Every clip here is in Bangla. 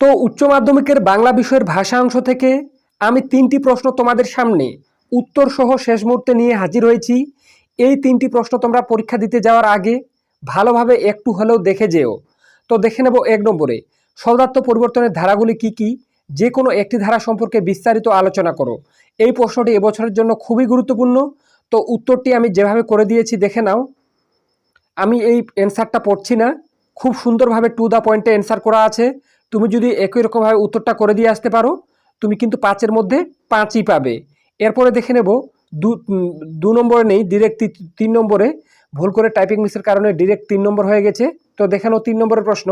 তো উচ্চ মাধ্যমিকের বাংলা বিষয়ের ভাষা অংশ থেকে আমি তিনটি প্রশ্ন তোমাদের সামনে উত্তর সহ শেষ মুহূর্তে নিয়ে হাজির হয়েছি। এই তিনটি প্রশ্ন তোমরা পরীক্ষা দিতে যাওয়ার আগে ভালোভাবে একটু হলেও দেখে যেও। তো দেখে নেব এক নম্বরে সৌদাত্ম পরিবর্তনের ধারাগুলি কি কি? যে কোনো একটি ধারা সম্পর্কে বিস্তারিত আলোচনা করো। এই প্রশ্নটি এবছরের জন্য খুবই গুরুত্বপূর্ণ। তো উত্তরটি আমি যেভাবে করে দিয়েছি দেখে নাও। আমি এই অ্যান্সারটা পড়ছি না। খুব সুন্দরভাবে টু দ্য পয়েন্টে অ্যান্সার করা আছে। তুমি যদি একই রকমভাবে উত্তরটা করে দিয়ে আসতে পারো, তুমি কিন্তু পাঁচের মধ্যে পাঁচই পাবে। এরপরে দেখে নেব, দু নম্বরে নেই ডিরেক্ট তিন নম্বরে। ভুল করে টাইপিং মিসের কারণে ডিরেক্ট তিন নম্বর হয়ে গেছে। তো দেখে নাও তিন নম্বরের প্রশ্ন।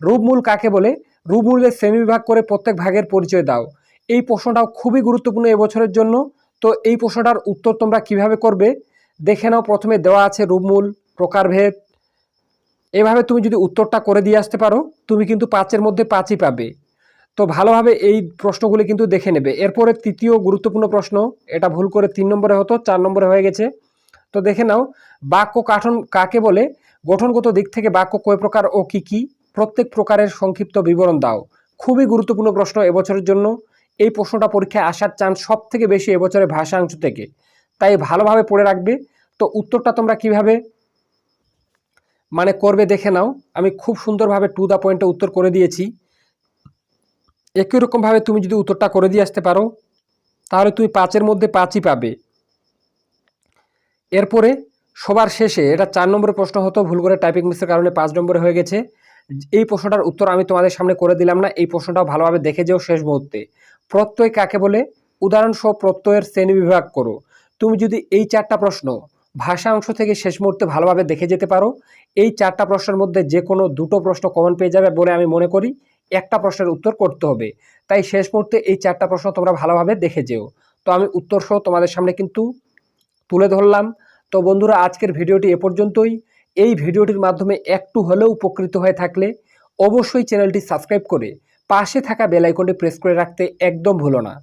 রূপমূল কাকে বলে? রূপমূলের শ্রেণীবিভাগ করে প্রত্যেক ভাগের পরিচয় দাও। এই প্রশ্নটাও খুবই গুরুত্বপূর্ণ এবছরের জন্য। তো এই প্রশ্নটার উত্তর তোমরা কীভাবে করবে? দেখে নাও, প্রথমে দেওয়া আছে রূপমূল, প্রকারভেদ এভাবে তুমি যদি উত্তরটা করে দিয়ে আসতে পারো, তুমি কিন্তু পাঁচের মধ্যে পাঁচই পাবে। তো ভালোভাবে এই প্রশ্নগুলি কিন্তু দেখে নেবে। এরপরে তৃতীয় গুরুত্বপূর্ণ প্রশ্ন, এটা ভুল করে তিন নম্বরে হতো, চার নম্বরে হয়ে গেছে। তো দেখে নাও, বাক্য কাঠন কাকে বলে? গঠনগত দিক থেকে বাক্য কয় প্রকার ও কি কি? প্রত্যেক প্রকারের সংক্ষিপ্ত বিবরণ দাও। খুবই গুরুত্বপূর্ণ প্রশ্ন এবছরের জন্য। এই প্রশ্নটা পরীক্ষায় আসার চান্স সব থেকে বেশি এবছরের ভাষাংশ থেকে। তাই ভালোভাবে পড়ে রাখবে। তো উত্তরটা তোমরা কীভাবে মানে করবে দেখে নাও। আমি খুব সুন্দরভাবে টু দ্য পয়েন্টে উত্তর করে দিয়েছি। একই রকমভাবে তুমি যদি উত্তরটা করে দিয়ে আসতে পারো, তাহলে তুমি পাঁচের মধ্যে পাঁচই পাবে। এরপরে সবার শেষে, এটা চার নম্বরের প্রশ্ন হতো, ভুল করে টাইপিং মিসের কারণে পাঁচ নম্বরে হয়ে গেছে। এই প্রশ্নটার উত্তর আমি তোমাদের সামনে করে দিলাম না, এই প্রশ্নটাও ভালোভাবে দেখে যেও শেষ মুহূর্তে। প্রত্যয় কাকে বলে? উদাহরণসহ প্রত্যয়ের শ্রেণি বিভাগ করো। তুমি যদি এই চারটা প্রশ্ন ভাষা অংশ থেকে শেষ মুহূর্তে ভালোভাবে দেখে যেতে পারো। এই চারটা প্রশ্নের মধ্যে যে কোনো দুটো প্রশ্ন কমন পেয়ে যাবে বলে আমি মনে করি। একটা প্রশ্নের উত্তর করতে হবে। তাই শেষ মুহূর্তে এই চারটা প্রশ্ন তোমরা ভালোভাবে দেখে যেও। তো আমি উত্তর সহ তোমাদের সামনে কিন্তু তুলে ধরলাম। তো বন্ধুরা, আজকের ভিডিওটি এ পর্যন্তই। এই ভিডিওটির মাধ্যমে একটু হলেও উপকৃত হয়ে থাকলে অবশ্যই চ্যানেলটি সাবস্ক্রাইব করে পাশে থাকা বেল আইকনটি প্রেস করে রাখতে একদম ভুলো না।